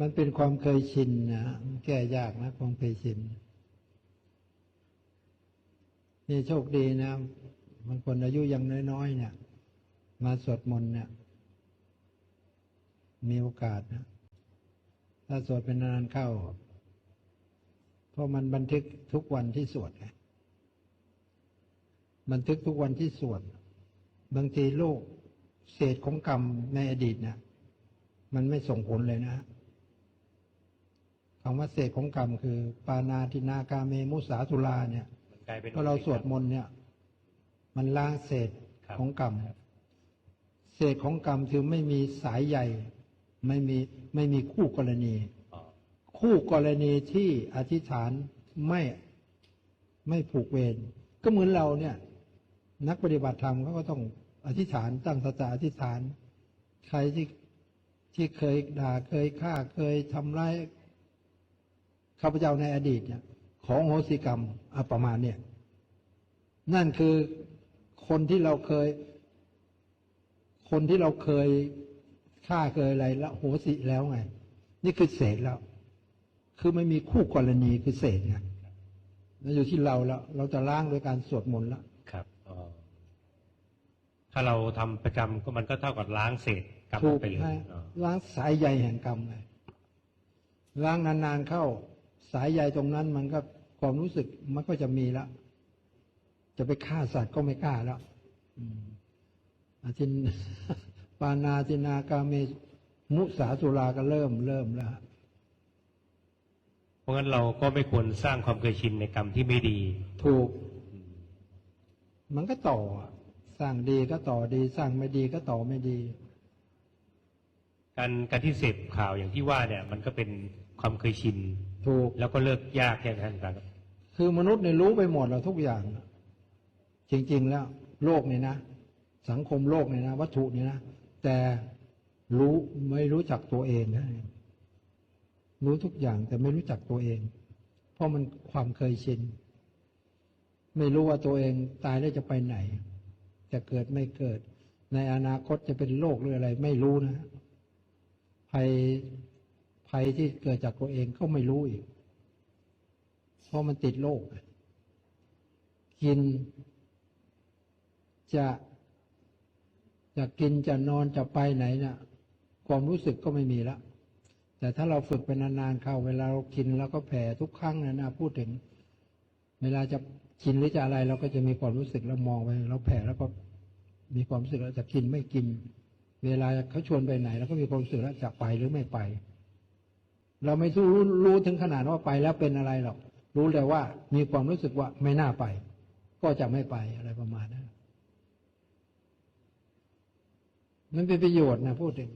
มันเป็นความเคยชินนะมันแก้ยากนะความเคยชินนี่โชคดีนะบางคนอายุยังน้อยๆเนี่ย มาสวดมนต์เนี่ย มีโอกาสนะถ้าสวดเป็นนานเข้า เพราะมันบันทึกทุกวันที่สวดไงบันทึกทุกวันที่สวด บางทีโลกเศษของกรรมในอดีตเนี่ยมันไม่ส่งผลเลยนะ คำว่าเศษของกรรมคือ ปานาตินากาเมมุสาสุลาเนี่ยมันกลายเป็นพอเราสวดมนต์เนี่ย มันล้างเศษครับของกรรมเศษของกรรมคือไม่มีสายใยไม่มีไม่มีคู่กรณีอ๋อคู่กรณีที่อธิษฐานไม่ไม่ผูกเวรก็เหมือนเราเนี่ย นักปฏิบัติธรรมเขาก็ต้องอธิษฐานตั้งสัจจะอธิษฐาน ใครที่ที่เคยด่าเคยฆ่าเคยทำร้าย ข้าพเจ้าในอดีตเนี่ยของโหสิกรรมอะประมาณเนี่ย นั่นคือคนที่เราเคย คนที่เราเคยฆ่าเคยอะไรละโหสิแล้วไง นี่คือเศษแล้ว คือไม่มีคู่กรณีคือเศษไงแล้วอยู่ที่เราแล้ว เราจะล้างโดยการสวดมนต์แล้วครับอ๋อถ้าเราทำประจำก็มันก็เท่ากับล้างเศษกรรมถูกไปเลยให้อ๋อล้างสายใยแห่งกรรมเลยล้างนานๆเข้า สายใยตรงนั้นมันก็ความรู้สึกมันก็จะมีแล้วจะไปฆ่าสัตว์ก็ไม่กล้าแล้วอืมอาทินปานาตินากาเมมุสาสุราก็เริ่มเริ่มแล้วเพราะงั้นเราก็ไม่ควรสร้างความเคยชินในกรรมที่ไม่ดี ถูก มันก็ต่ออะสร้างดีก็ต่อดี สร้างไม่ดีก็ต่อไม่ดี การการที่เสพข่าวอย่างที่ว่าเนี่ย มันก็เป็นความเคยชินถูกแล้วก็เลิกยากแค่นั้นครับคือมนุษย์เนี่ยรู้ไปหมดแล้วทุกอย่าง จริง ๆ แล้ว โลกเนี่ยนะ สังคมโลกเนี่ยนะ วัตถุเนี่ยนะ แต่รู้ไม่รู้จักตัวเองนะรู้ทุกอย่างแต่ไม่รู้จักตัวเอง เพราะมันความเคยชิน ไม่รู้ว่าตัวเองตายแล้วจะไปไหน จะเกิดไม่เกิด ในอนาคตจะเป็นโรคหรืออะไร ไม่รู้นะ ภัยภัยที่เกิดจากตัวเองก็ไม่รู้อีก เพราะมันติดโรคกินจะจะกินจะนอนจะไปไหนนะ่ะ ความรู้สึกก็ไม่มีละ แต่ถ้าเราฝึกไปนานๆเข้าเวลาเรากินแล้วก็แผ่ทุกครั้งนะนะพูดถึง เวลาจะกินหรือจะอะไร เราก็จะมีความรู้สึกแล้วมองไปเราแผ่แล้วก็มีความรู้สึกแล้วจะกินไม่กิน เวลาเขาชวนไปไหนเราก็มีความรู้สึกแล้วจะไปหรือไม่ไป เราไม่รู้รู้ถึงขนาดว่าไปแล้วเป็นอะไรหรอก รู้แต่ว่ามีความรู้สึกว่าไม่น่าไป ก็จะไม่ไปอะไรประมาณนั้นมันเป็นประโยชน์นะพูดถึง